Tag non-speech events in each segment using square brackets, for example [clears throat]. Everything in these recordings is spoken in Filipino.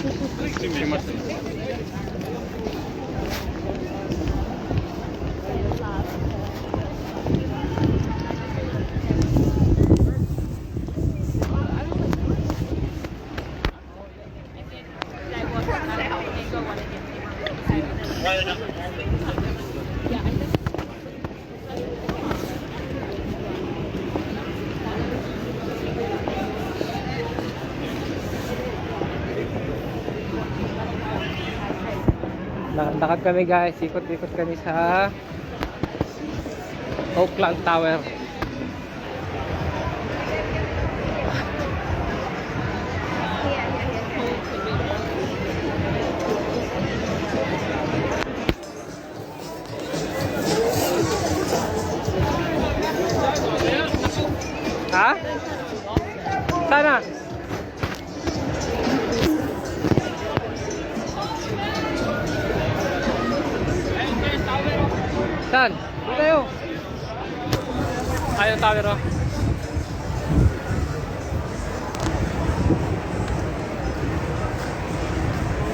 Чим машина? Lakad kami guys, ikot-ikot kami sa Oakland Tower. Ha? Oh.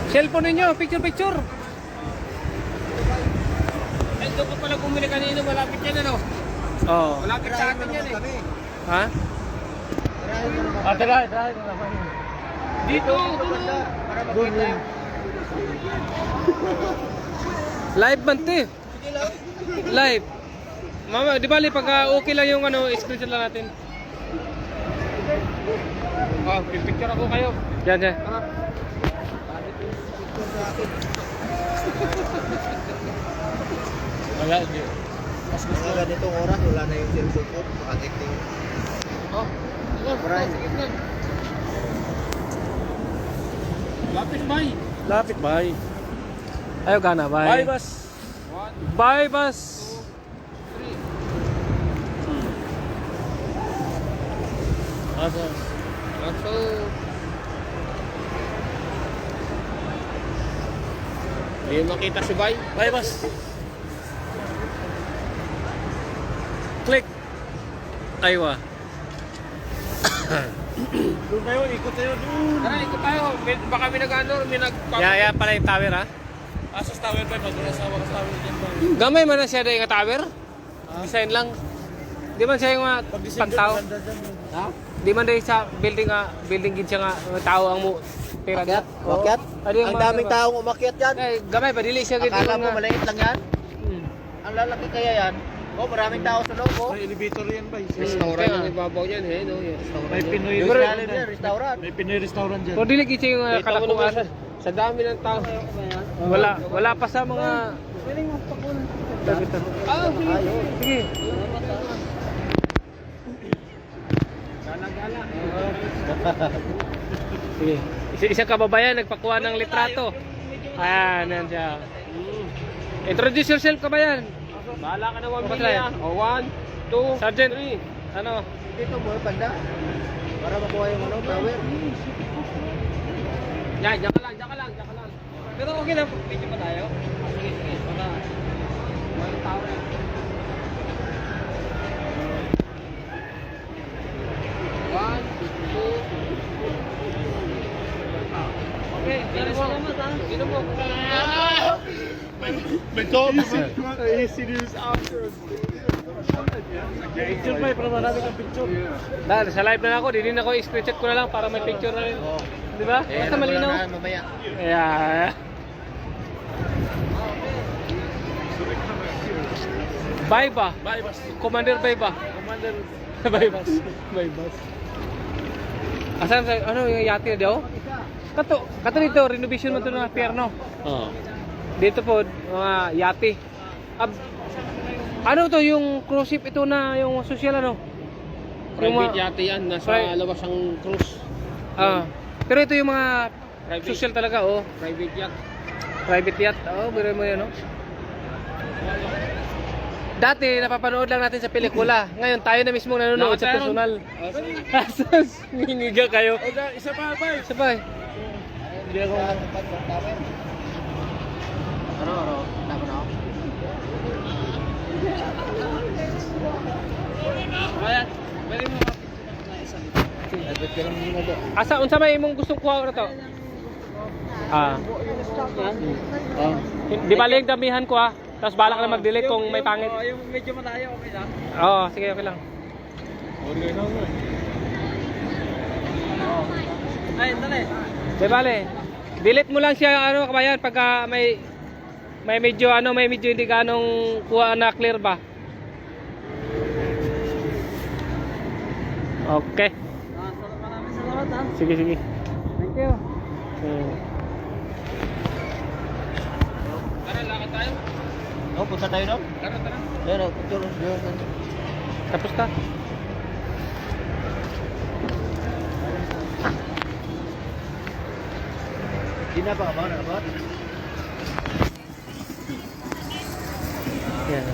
Cellphone ninyo, picture picture. Ay, doon ka pala bumili kanina, malapit yan ano? Oh. Malapit sa atin yan eh. Ha? Ah, tara, tara, tara. Dito, doon. Para makita yung... Live man te. Live. Mama, di bali pag ah, okay lang yung ano, screenshot lang natin. Oh, pipicture ako kayo. Yan, yan. Wala, di. Mas gusto nga ganitong oras, wala na yung cellphone ko, makakitting. Oh, Maray. Lapit bay. Lapit bay. Ayo gana bay. Bye. One, Bye bus. Asa? Aso. Hindi makita si Bay. Bye bus. Click. Aywa. Doon tayo, ikot tayo doon. Tara, ikot tayo. May- Baka may nag-ano, may nag... Ya, ya pala yung tower ha. Asos tower pa, pag nasa mga tower dyan? Gamay man na siya dahil nga tower. Design lang. Di man siya yung mga pagtao. Ha? Di man dahil sa building nga, building gid siya nga mga tao ang mo pera Umakyat? Oo. Umakyat? Ano yung Ang mga- daming taong umakyat yan. Eh, gamay pa dili siya gid Akala mo maliit lang yan? Hmm. Ang lalaki kaya yan? Oh, maraming tao sa loob, oh. elevator yan ba? Restaurant yung ibabaw yan, eh, no? Yung restaurant. May Pinoy Yung ilalim yan, restaurant. May Pinoy restaurant dyan. Pero dili gid siya yung uh, kalakuan. sa dami ng tao. Wala, wala pa sa mga Ah, sige. Ayun. Sige. Sige. Isa, isang kababayan nagpakuha ng litrato. Ayan, yan siya. Introduce yourself, kabayan. Bahala ka na one Bakit million. yan? O, one, two, Sergeant. three. Ano? Dito mo, panda. Para makuha yung ano, tower. Yan, diyan ka lang, diyan ka lang, diyan ka lang. Pero okay na, video pa tayo. Ah, Sige, sige. Para, walang tao. One, two, Okay, sino mo? Sino mo? Easy news after. Picture pa, para marami kang picture. Dahil sa live na ako, di din ako screenshot ko na lang para may picture na rin. Di ba? Eh, Basta ano malinaw. na. Yeah. Bye ba? Bye, boss. Commander bye ba? Commander. bye bus. Bye bus. Asan sa ano yung yate daw? Kato, kato dito renovation man to ng pier no. Oo. Dito po mga yate. Ab, ano to yung cruise ship ito na yung social ano? Private mga- yate yan, nasa Pri- labas ang cruise. Ah, pero ito yung mga Private. social talaga oh. Private yacht. Private yacht. Oh, biro mo yan, no? Dati, napapanood lang natin sa pelikula. Ngayon, tayo na mismo nanonood sa personal. [laughs] Asos, ngingiga kayo. O, da- isa pa? Sabay. Hindi ako. Ano, ano? Na ako. Asa, unsa may imong gustong kuha na to? Ah. Di ba leg damihan ko ah. Tapos balak na mag-delete kung may pangit. yung medyo malayo, okay lang. Oo, sige, okay lang. Ay, dali. Di bale. Delete mo lang siya ano kabayan pagka may may medyo ano, may medyo hindi ganong kuha na clear ba. Okay. Maraming salamat ha. Sige, sige. Thank you. Hmm. Para tayo. Oh, punta tayo doon. Tara, tara. Yan, oh, picture. Yan. Tapos ka? Di na ba? Ba na ba? Yan.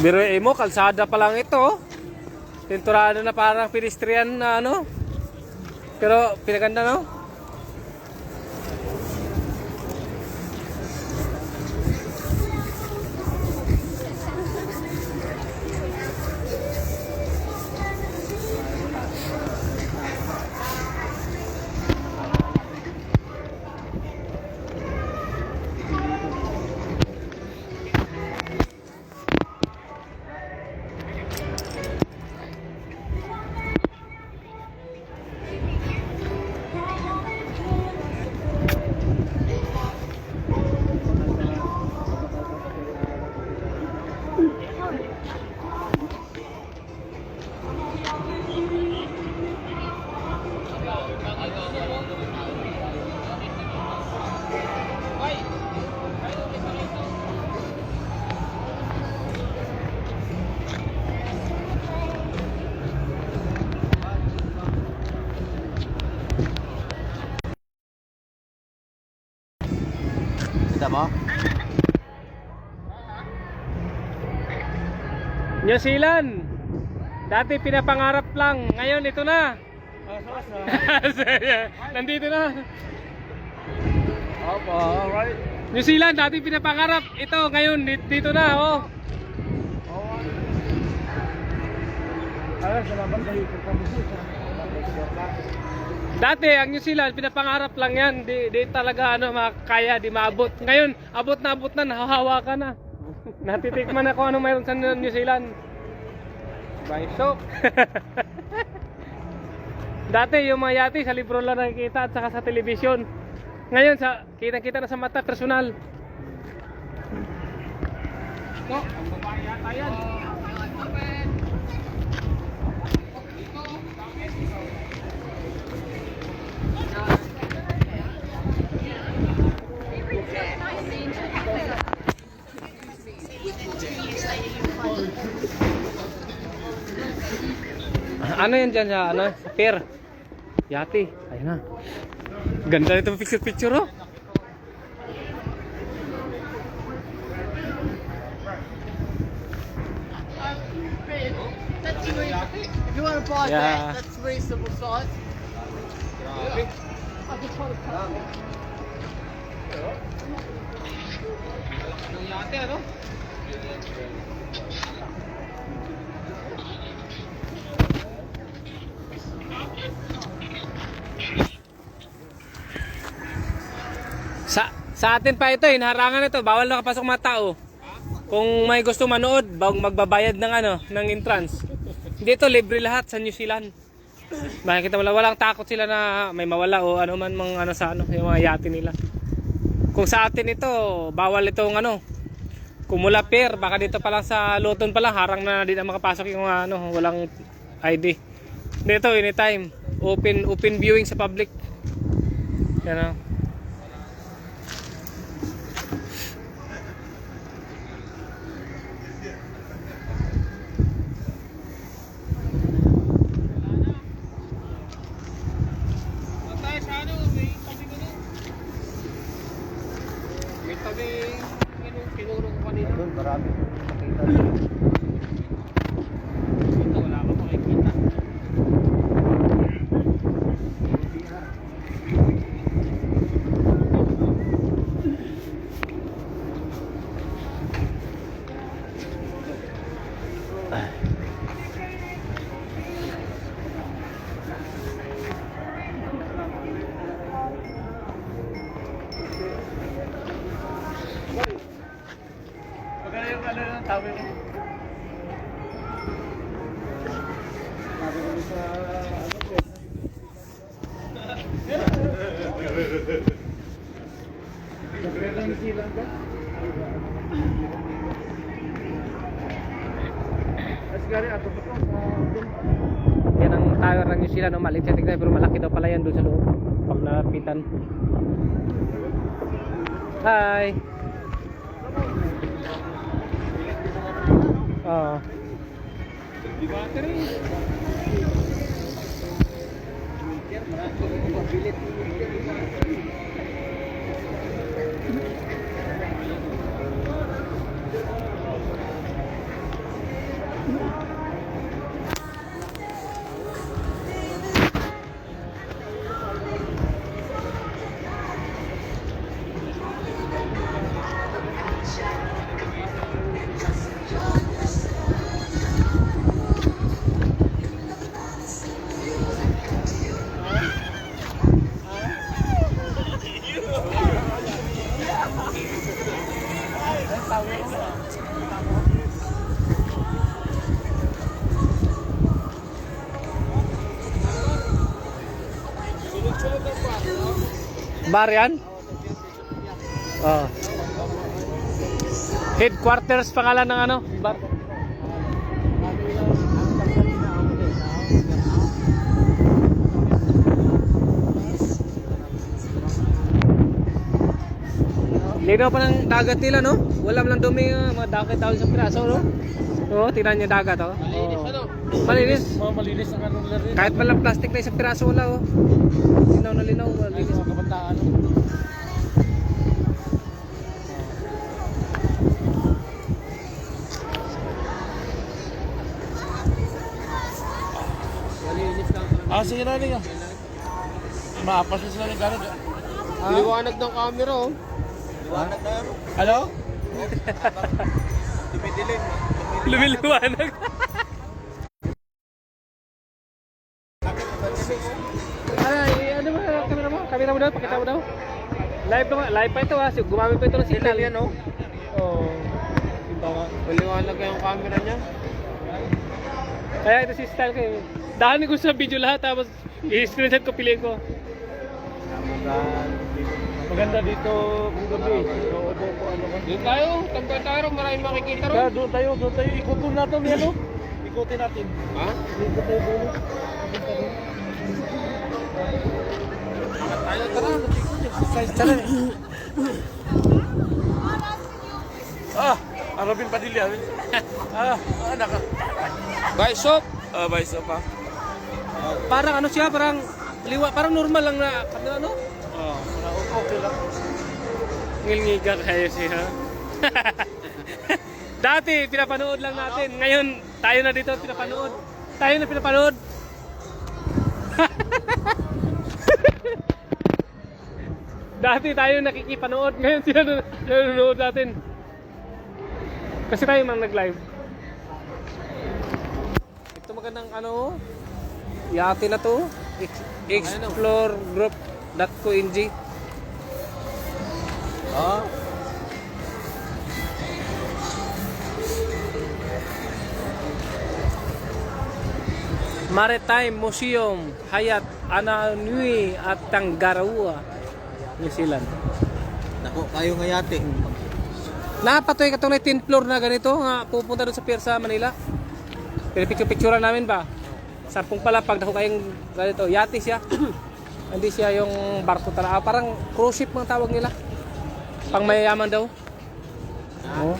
Biruin mo, kalsada pa lang ito. oh. Tinturado na parang pedestrian na ano. Pero pinaganda no? New Zealand. Dati pinapangarap lang, ngayon ito na. [laughs] Nandito na. Opo, alright. New Zealand, dati pinapangarap. Ito, ngayon, di- dito na, oh. Dati, ang New Zealand, pinapangarap lang yan. Di, di talaga, ano, makakaya, di maabot. Ngayon, abot na abot na, nahahawa ka na. Natitikman na kung ano mayroon sa New Zealand. Baisok. [laughs] Dati, yung mga yati, sa libro lang nakikita at saka sa telebisyon. Ngayon, sa kita-kita na sa mata, personal. No, ang babae yata yan. Ano yan dyan sa, ano, sa pier? Yati. Ayun na. Ganda nito picture-picture, oh. That's reasonable. If you want to buy Yeah. that, that's reasonable size. Ang yate, ano? Sa atin pa ito, hinarangan ito, bawal nakapasok mga tao. Kung may gusto manood, magbabayad ng ano, ng entrance. Dito libre lahat sa New Zealand. Makikita wala walang takot sila na may mawala o ano man mga ano sa ano, yung mga yate nila. Kung sa atin ito, bawal itong ano. Kung mula pier, baka dito pa lang sa Luton pa lang harang na di na makapasok yung ano, walang ID. Dito anytime, open open viewing sa public. Yan oh. Doon tayo sa ano, may tabi ko doon. May tabi, ano, tinuro ko kanina. Doon, marami. Makita. Dito, wala ka makikita. Magkano tabi mo? Sabi ko sa ano ko. Ka? ato pa to. Yan ang tower ng New Zealand. No? Maliit siya tignan pero malaki daw pala yan doon sa loob. Pag napitan. Hi! Oo. Battery. Bar yan? Oo. Headquarters pangalan ng ano? Bar. Linaw pa ng dagat nila, no? Wala lang dumi uh, mga dagat tawag sa piraso, no? Oo, tingnan niyo dagat, oh. Malinis ano? Malinis. Mga malinis ang anong laro. Kahit walang plastic na isang piraso wala, oh. Linaw na linaw, malinis. mga kabataan. Lang. Ah, sige na rin. Maapas na sila ng gano'n. Liwanag ng camera oh. Ano? [laughs] Lumiliwanag. Mo? Daw, pakita mo daw. Live pa, live pa ito ha. Gumamit pa ito ng signal. yan oh. Oo. Maliwanag yung camera niya. Kaya ito si style ko eh. Dahil ko sa video lahat tapos i-screenshot ko piliin ko. Maganda dito kung gabi. Ko ano ka. Doon tayo, tambay tayo, maraming makikita ron. doon tayo, doon tayo. Ikutin natin yan o. Ikutin natin. Ha? Ikot tayo doon. Tayo. Tara. Ah, Arabin Padilla. ah, anak ka. Bye, shop. Ah, so pa. Parang ano siya, parang liwa, parang normal lang na ano ano. Ah, okay lang. Ngilngiga kayo siya. [laughs] Dati pinapanood lang natin. Ngayon tayo na dito pinapanood. Tayo na pinapanood. Dati tayo nakikipanood. [laughs] Ngayon sila na- nanonood natin. Kasi tayo mang nag-live. Ito magandang ano. Yate na to. Ex- Explore group.co.ng Ah. Maritime Museum, Hayat Ananui at Tangaroa, New Zealand. Nako, kayo nga yate. Napatoy ka itong 10 floor na ganito, nga pupunta doon sa pier sa Manila. Pero picture-picture namin ba? Sampung pala pag naku kayong ganito, yate siya. [clears throat] Hindi siya yung barko talaga. Ah, parang cruise ship ang tawag nila. Pang mayayaman daw. Oo.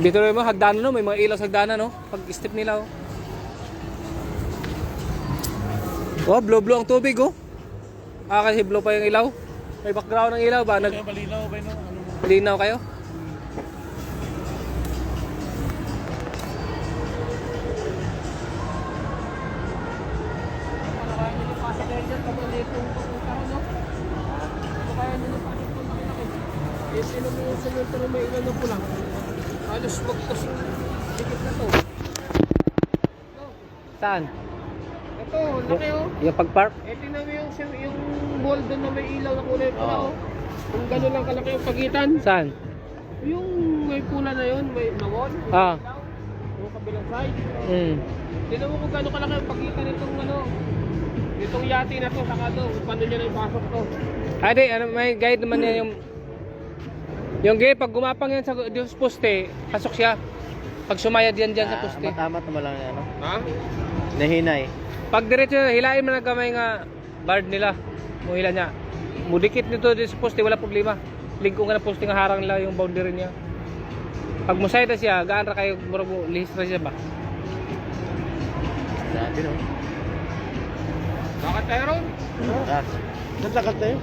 Dito rin mo, hagdanan no, may mga ilaw sa hagdanan no, pag step nila oh. Oh, blow-blow ang tubig oh. Ah, kasi blow pa yung ilaw. May background ng ilaw ba? Nag Kaya malinaw ba no? Ano linaw kayo? Eh, sino mo yung semento na may ilan na pulang? Halos magkas yung dikit na to. Saan? Ito, laki oh. Yung pag-park? Eh, tingnan mo yung, yung ball doon na may ilaw na kulay pula oh. Kung gano'n lang kalaki yung pagitan. Saan? Yung may pula na yun, may na wall. Ah. Yung kabilang side. Mm. Tingnan mo kung gano'n kalaki yung pagitan nitong ano. Nitong yati na to, saka to. Paano niya na ipasok to. Ay, di, ano, may guide naman yan yung... Yung gate, pag gumapang yan sa Diyos poste, pasok siya. Pag sumayad yan dyan sa Ah, poste. Matamat naman lang yan, ano? Ha? Nahinay. Pag diretso, hilain mo na gamay nga guard nila. Mo hila niya. Mudikit nito sa poste, wala problema. Lingko nga na poste nga harang nila yung boundary niya. Pag musay na siya, gaan ra kayo murag mo lihis ra siya ba? Sabi no. Bakit tayo ron? Ah. Naglakat tayo.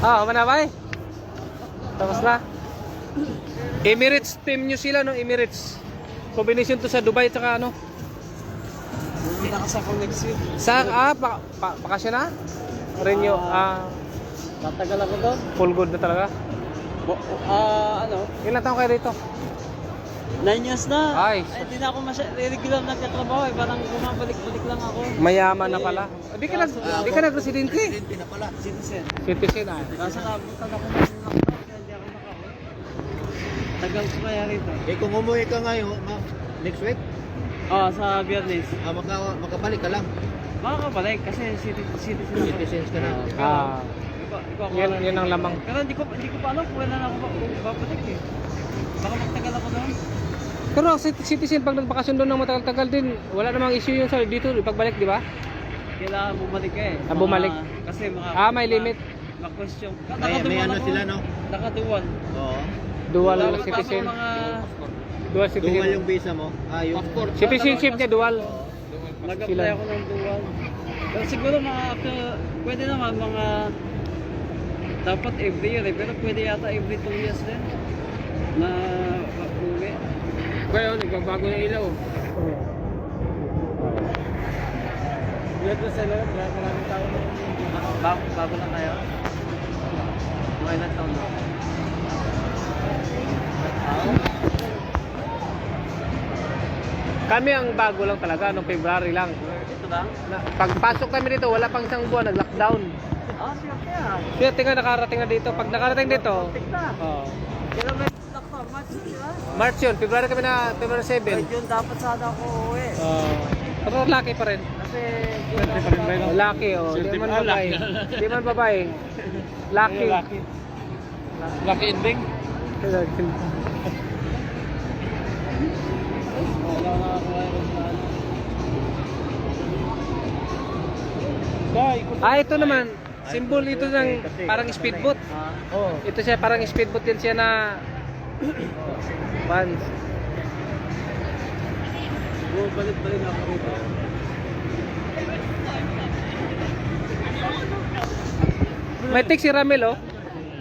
Ah, mana ba eh? Tapos na. Emirates team nyo sila no, Emirates. Combination to sa Dubai at ano. Hindi na sa connection. Sa ah, pa, pa, bakasyon na? Renyo, ah, Tatagal ako doon. full good na talaga. Bo- Ah, ano? Ilan taon kayo rito? Nine years na. Ay. Ay, hindi na ako masya regular nagtatrabaho eh. Parang bumabalik-balik lang ako. Mayaman na pala. Di ka nag, di ka nag-residente. Hindi na pala. Citizen. Citizen ah. Kaso nabutan ako ng lockdown kaya hindi ako nakauwi. Tagal ko kaya rito. Eh kung umuwi ka ngayon, ma- next week, Oh, sa Biyernes. ah, maka, makabalik ka lang. Makakabalik kasi citi- citizen ako. Citizens ka na. Ah, ako yan, yan ang lamang. Pero hindi ko hindi ko pa alam kung kailan ako babalik eh. Baka magtagal ako doon. Pero cit- citizen, pag nagbakasyon doon ng matagal-tagal din, wala namang issue yun sa dito, ipagbalik, di ba? Kailangan bumalik ka eh. Ah, bumalik. Kasi mga Ah, may limit. Ma-question. May, may ano sila, no? Nakaduwan. Oo. Dual Dapat citizen. mga Dual Dual yung visa mo. Ah, yung... Citizenship niya dual. nag-apply Sila. ako ng duwan. Pero siguro mga after- pwede naman mga dapat every year eh, pero pwede yata every two years din na uwi. Ngayon, nagbabago na ilaw. Yan na sila, maraming tao na. Bago, bago lang kayo? Mga ilang taon na? Kami ang bago lang talaga, noong February lang. Ito lang? Na, pagpasok kami dito, wala pang isang buwan, nag-lockdown. Ah, siya kaya. Kaya tingnan nakarating na dito. Pag nakarating dito, oh, Kailan may lockdown? March yun, di ba? March yun, February kami na, February 7. Ay, June dapat sana ako uuwi. Oh, pero lucky pa rin. Kasi. Oh, lucky, oh. Di man babae. Di man babae. Lucky. Lucky ending. Wala Ah, ito naman. Symbol ito ng parang speedboat. Oh, ito siya parang speedboat din siya na [clears throat] Vans. ako rito. May tik si Ramel oh.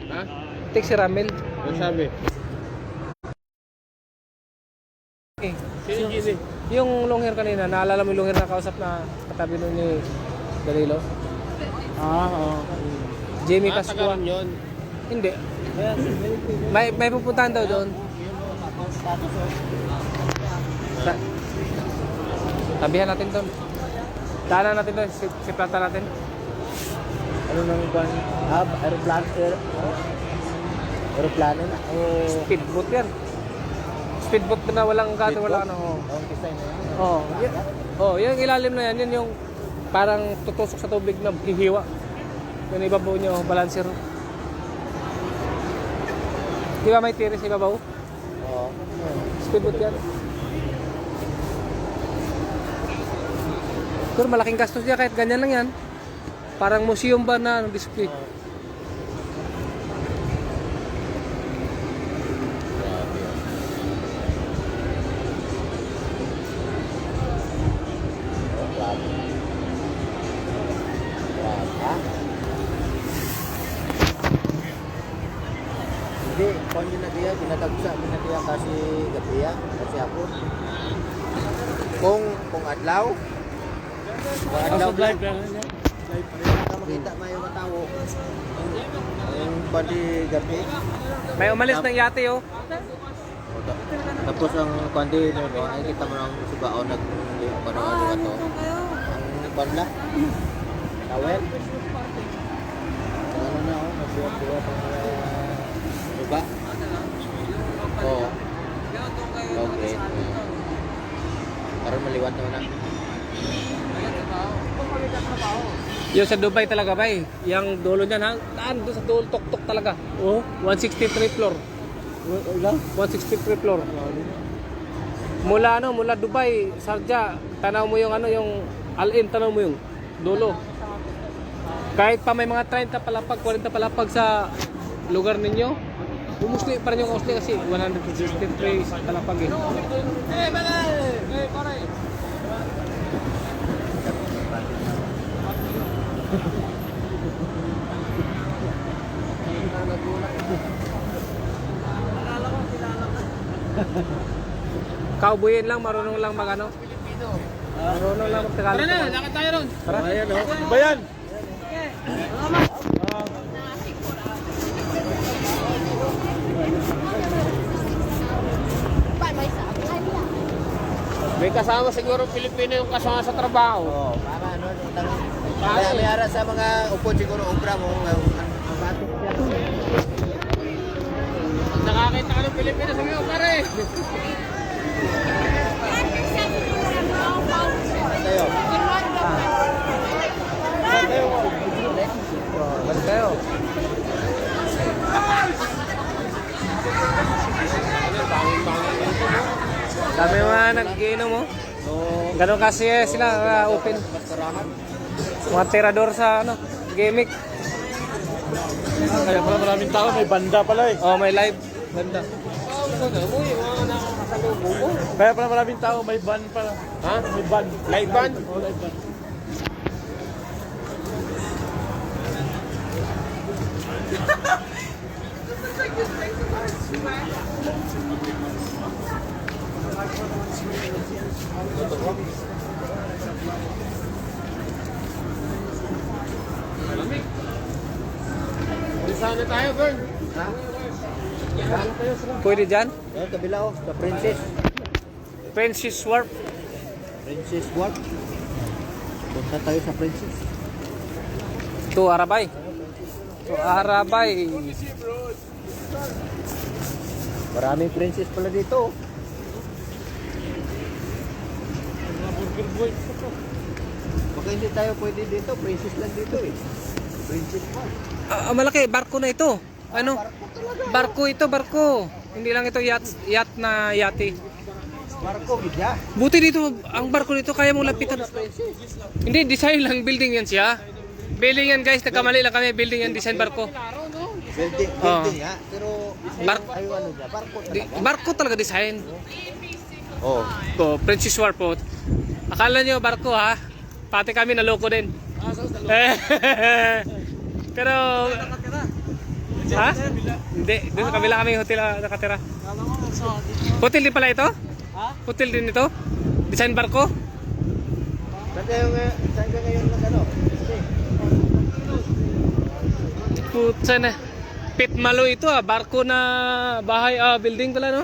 Ha? Tik si Ramel. Ano sabi? Eh, Sino Gini? yung long hair kanina, naalala mo yung long hair na kausap na katabi nun ni Danilo? Ah, oo. Jamie Ah, Pascua. tagalan yun. Hindi. May may pupuntahan daw doon. Sa Tabihan natin doon. Daanan natin doon, si, si plata natin. Ano nang ban? Ah, aeroplano. Aer, aeroplano na. Oh. Speedboat yan. Speedboat na walang gato, wala ano. oh. Oh, design na yan. Oh, yun, oh, yung ilalim na yan, yun yung parang tutusok sa tubig na hihiwa. Yung ibabaw nyo, balancer. Di ba may tiris ibabaw? Oo. Speedboat yan. Pero malaking gastos niya kahit ganyan lang yan. Parang museum ba na ng display. Hindi, May umalis ng yate oh. Tapos ang kundi no, no, ay kita mo ng sibao nag ano ano ano. Ang panla. Tawel. Ano na oh, nagbuhat-buhat ang uh, iba. Oo. Okay. Karon maliwat naman na. Yung sa Dubai talaga ba eh. Yung dulo niyan ha. Taan doon sa dulo tok-tok talaga. Oh, 163 floor. Ilang? 163 floor. Mula ano, mula Dubai, Sharjah, tanaw mo yung ano, yung Al-In, tanaw mo yung dulo. Kahit pa may mga 30 palapag, 40 palapag sa lugar ninyo, umusli pa rin yung usli kasi 163 palapag eh. Eh, pare! Cowboyin lang, marunong lang mag ano. Marunong lang Tara mag-Tagalog. na, lakad tayo ron. Tara. Ayan o. Bayan! May kasama siguro Pilipino yung kasama sa trabaho. Oo, para ano, kaya may ara sa mga upo siguro obra mo, nakakita ka ng Pilipino, sabi mo, pare! [laughs] Dami mga nag-iinom mo. Ganon kasi eh, sila uh, open. Mga tirador sa ano, gimmick. Kaya pala maraming tao, may banda pala eh. Oh, may live. Ganda. Kaya pala maraming tao, may ban pala. Ha? May ban. Live? Oh, ban. Saan na tayo, Bern? Ha? Pwede dyan? Ayan, kabila oh, sa Princess. Princess Warp. Princess Walk. Punta tayo sa Princess. To Arabay. To Arabay. Maraming princess pala dito. oh. Baka hindi tayo pwede dito, princess lang dito eh. Princess. Ah, ah, malaki, barko na ito. Ano? Barko ito, barko. Hindi lang ito yacht, yacht na yate. Barko, gidya. Buti dito, ang barko dito kaya mong lapitan. Hindi, design lang, building yan siya. Building yan guys, nagkamali lang kami, building yan, design barko. Building, Oo. building ha. Pero, Bar- ay, ano barko talaga. barko talaga design. Oh. To, Princess War po. Akala nyo barko ha? Pati kami naloko din. [laughs] Pero... Ha? Hindi, doon sa kabila kami hotel ah, nakatira. Hotel din pala ito? Ha? Hotel din ito? Design barko? Saan kayo nga, saan ka ngayon nag ano? Putsa na. Pitmalo ito ah, barko na bahay, ah, building pala no?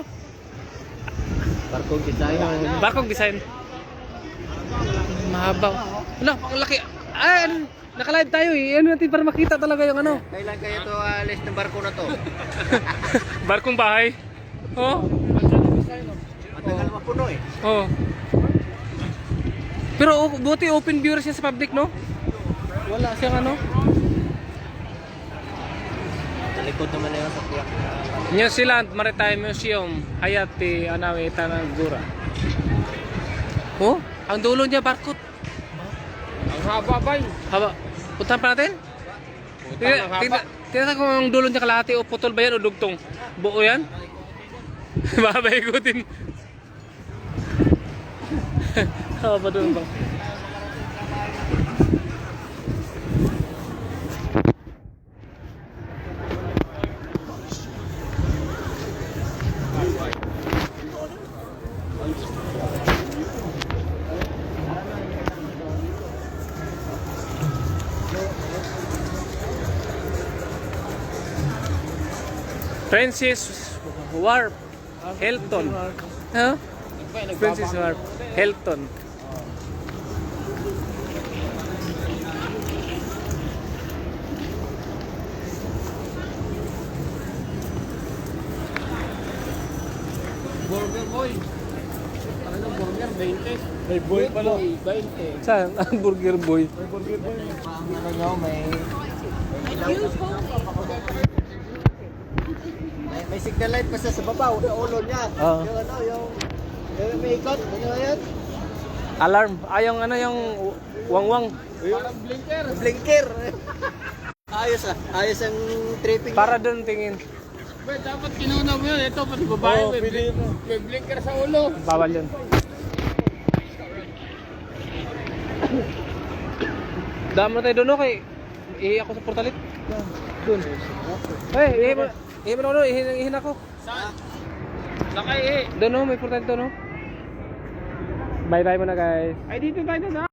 Barko design. Barkong design. Mahabaw. Ano, ang laki. Ay, ano, naka-live tayo eh. Ano natin para makita talaga yung ano. Kailan kayo to alis ng barko na to? [laughs] Barkong bahay. Oh. Matagal mapuno eh. Oh. Pero o- buti open view siya sa public, no? Wala siyang ano. Talikod naman na yun sa tiyak. New Zealand Maritime Museum, Hayati Anawe Tanagura. Oh, ang dulo niya barkot. Ang haba, bay. Haba. Puntahan pa natin? Tingnan kung ang dulo niya kalahati o putol ba yan o dugtong. Buo yan? [laughs] Baka ikutin. [laughs] Haba doon ba? Francis Warp Hilton. Huh? Francis Warp Hilton. Burger boy. Ano, burger, 20. May boy pala. 20. Saan? [laughs] Ang Burger Boy. Ano nyo, may... May, may signal light pa siya sa babaw, yung ulo niya. Oo. Yung ano, yung, yung may ikot, ano yan? Alarm. Ah, yung ano yung wangwang. Parang blinker. Blinker. [laughs] ayos ah, ayos ang tripping. Para doon tingin. Well, dapat kinuna mo yun. Ito, pati babae. Oo, may, pili may blinker sa ulo. Bawal yun. Damo tayo doon, okay. Ihi ako sa portalit. Doon. Hey, ihi mo. Ihi mo na ako, ihi, ihi na ako. Saan? Lakay eh. Doon no, may portalit doon no. Bye-bye muna guys. Ay, dito tayo na.